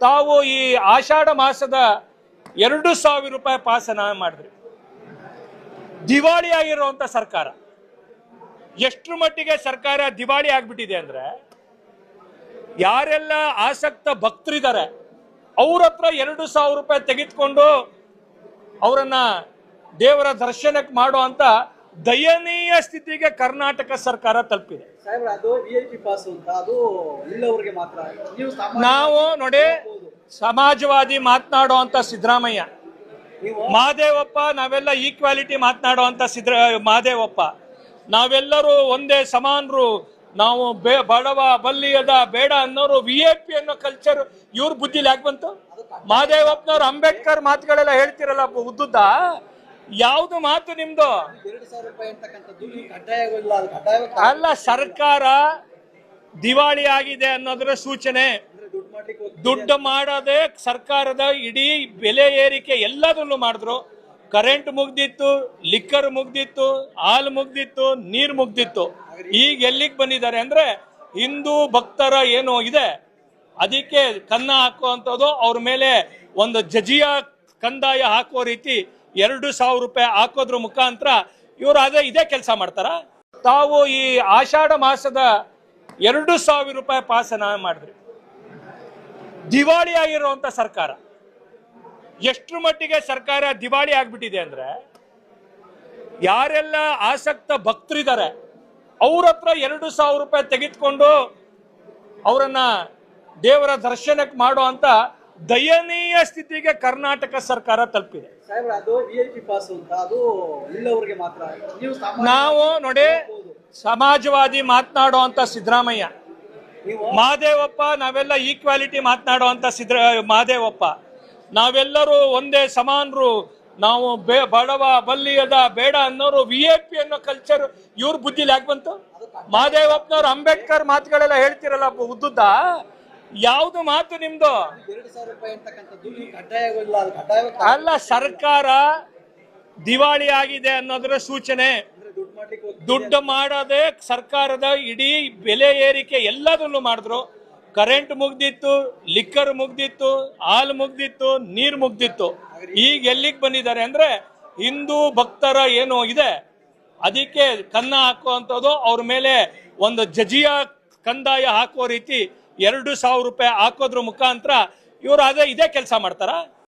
ತಾವು ಈ ಆಷಾಢ ಮಾಸದ ಎರಡು ಸಾವಿರ ರೂಪಾಯಿ ಪಾಸನ ಮಾಡಿದ್ರಿ. ದಿವಾಳಿ ಆಗಿರುವಂತ ಸರ್ಕಾರ. ಎಷ್ಟು ಮಟ್ಟಿಗೆ ಸರ್ಕಾರ ದಿವಾಳಿ ಆಗ್ಬಿಟ್ಟಿದೆ ಅಂದ್ರೆ, ಯಾರೆಲ್ಲ ಆಸಕ್ತ ಭಕ್ತರಿದ್ದಾರೆ, ಅವ್ರ ಹತ್ರ ಎರಡು ಸಾವಿರ ರೂಪಾಯಿ ತೆಗೆದುಕೊಂಡು ಅವರನ್ನ ದೇವರ ದರ್ಶನಕ್ಕೆ ಮಾಡೋ ಅಂತ ದಯನೀಯ ಸ್ಥಿತಿಗೆ ಕರ್ನಾಟಕ ಸರ್ಕಾರ ತಲುಪಿದೆ. ನೀವು ನೋಡಿ ಸಮಾಜವಾದಿ ಮಾತನಾಡೋ ಅಂತ ಸಿದ್ದರಾಮಯ್ಯ ಮಾದೇವಪ್ಪ ಮಹಾದೇವಪ್ಪ ನಾವೆಲ್ಲ ಈಕ್ವಾಲಿಟಿ ಮಾತನಾಡೋ ಅಂತ ಸಿದ್ರ ಮಾದೇವಪ್ಪ. ನಾವೆಲ್ಲರೂ ಒಂದೇ ಸಮಾನರು. ನಾವು ಬೇ ಬಡವ ಬಲ್ಲಿಯದ ಬೇಡ ಅನ್ನೋರು ವಿ ಎ ಪಿ ಅನ್ನೋ ಕಲ್ಚರ್ ಇವ್ರ ಬುದ್ಧಿಲಿ ಯಾಕೆ ಬಂತು? ಮಾದೇವಪ್ಪನವ್ರು ಅಂಬೇಡ್ಕರ್ ಮಾತುಗಳೆಲ್ಲ ಹೇಳ್ತಿರಲ್ಲ ಉದ್ದುದ್ದ? ಯಾವ್ದು ಮಾತು ನಿಮ್ದು? ಅಲ್ಲ ಸರ್ಕಾರ ದಿವಾಳಿ ಆಗಿದೆ ಅನ್ನೋದರ ಸೂಚನೆ. ದುಡ್ಡು ಮಾಡದೆ ಸರ್ಕಾರದ ಇಡೀ ಬೆಲೆ ಏರಿಕೆ ಎಲ್ಲದನ್ನು ಮಾಡಿದ್ರು. ಕರೆಂಟ್ ಮುಗ್ದಿತ್ತು ಲಿಕ್ಕರ್ ಮುಗ್ದಿತ್ತು ಹಾಲು ಮುಗ್ದಿತ್ತು ನೀರು ಮುಗ್ದಿತ್ತು. ಈಗ ಎಲ್ಲಿಗೆ ಬಂದಿದ್ದಾರೆ ಅಂದ್ರೆ ಹಿಂದೂ ಭಕ್ತರ ಏನು ಇದೆ. ಅದಕ್ಕೆ ಕನ್ನ ಹಾಕುವಂಥದ್ದು ಅವ್ರ ಮೇಲೆ ಒಂದು ಜಜಿಯ ಕಂದಾಯ ಹಾಕುವ ರೀತಿ ಎರಡು ಸಾವಿರ ರೂಪಾಯಿ ಹಾಕೋದ್ರ ಮುಖಾಂತರ ಇವರು ಅದೇ ಇದೇ ಕೆಲಸ ಮಾಡ್ತಾರ. ತಾವು ಈ ಆಷಾಢ ಮಾಸದ ಎರಡು ಸಾವಿರ ರೂಪಾಯಿ ಪಾಸನ ಮಾಡಿದ್ರಿ. ದಿವಾಳಿ ಆಗಿರುವಂತ ಸರ್ಕಾರ. ಎಷ್ಟು ಮಟ್ಟಿಗೆ ಸರ್ಕಾರ ದಿವಾಳಿ ಆಗ್ಬಿಟ್ಟಿದೆ ಅಂದ್ರೆ ಯಾರೆಲ್ಲ ಆಸಕ್ತ ಭಕ್ತರಿದ್ದಾರೆ ಅವ್ರ ಹತ್ರ ಎರಡು ಸಾವಿರ ರೂಪಾಯಿ ತೆಗೆದುಕೊಂಡು ಅವರನ್ನ ದೇವರ ದರ್ಶನಕ್ಕೆ ಮಾಡೋ ಅಂತ ದಯನೀಯ ಸ್ಥಿತಿಗೆ ಕರ್ನಾಟಕ ಸರ್ಕಾರ ತಲುಪಿದೆ. ನೀವು ನೋಡಿ ಸಮಾಜವಾದಿ ಮಾತನಾಡೋ ಅಂತ ಸಿದ್ದರಾಮಯ್ಯ ಮಾದೇವಪ್ಪ ನಾವೆಲ್ಲ ಈಕ್ವಾಲಿಟಿ ಮಾತನಾಡೋ ಅಂತ ಸಿದ್ರ ಮಾದೇವಪ್ಪ. ನಾವೆಲ್ಲರೂ ಒಂದೇ ಸಮಾನರು. ನಾವು ಬೇ ಬಡವ ಬಲ್ಲಿಯದ ಬೇಡ ಅನ್ನೋರು ವಿ ಎ ಪಿ ಅನ್ನೋ ಕಲ್ಚರ್ ಇವ್ರ ಬುದ್ಧಿಲಿ ಯಾಕೆ ಬಂತು? ಮಹಾದೇವಪ್ಪನವ್ರು ಅಂಬೇಡ್ಕರ್ ಮಾತುಗಳೆಲ್ಲ ಹೇಳ್ತಿರಲ್ಲ ಉದ್ದುದ್ದ? ಯಾವ್ದು ಮಾತು ನಿಮ್ದು? ಅಲ್ಲ, ಸರ್ಕಾರ ದಿವಾಳಿ ಆಗಿದೆ ಅನ್ನೋದರ ಸೂಚನೆ. ದುಡ್ಡು ಮಾಡದೆ ಮಾಡೋದೇ ಸರ್ಕಾರದ ಇಡೀ ಬೆಲೆ ಏರಿಕೆ ಎಲ್ಲದನ್ನು ಮಾಡಿದ್ರು. ಕರೆಂಟ್ ಮುಗ್ದಿತ್ತು, ಲಿಕ್ಕರ್ ಮುಗ್ದಿತ್ತು, ಹಾಲು ಮುಗ್ದಿತ್ತು, ನೀರು ಮುಗ್ದಿತ್ತು. ಈಗ ಎಲ್ಲಿಗೆ ಬಂದಿದ್ದಾರೆ ಅಂದ್ರೆ ಹಿಂದೂ ಭಕ್ತರ ಏನು ಇದೆ. ಅದಕ್ಕೆ ಕನ್ನ ಹಾಕುವಂಥದ್ದು ಅವ್ರ ಮೇಲೆ ಒಂದು ಜಜಿಯ ಕಂದಾಯ ಹಾಕುವ ರೀತಿ ಎರಡು ಸಾವಿರ ರೂಪಾಯಿ ಹಾಕೋದ್ರ ಮುಖಾಂತರ ಇವರು ಅದೇ ಇದೇ ಕೆಲಸ ಮಾಡ್ತಾರ?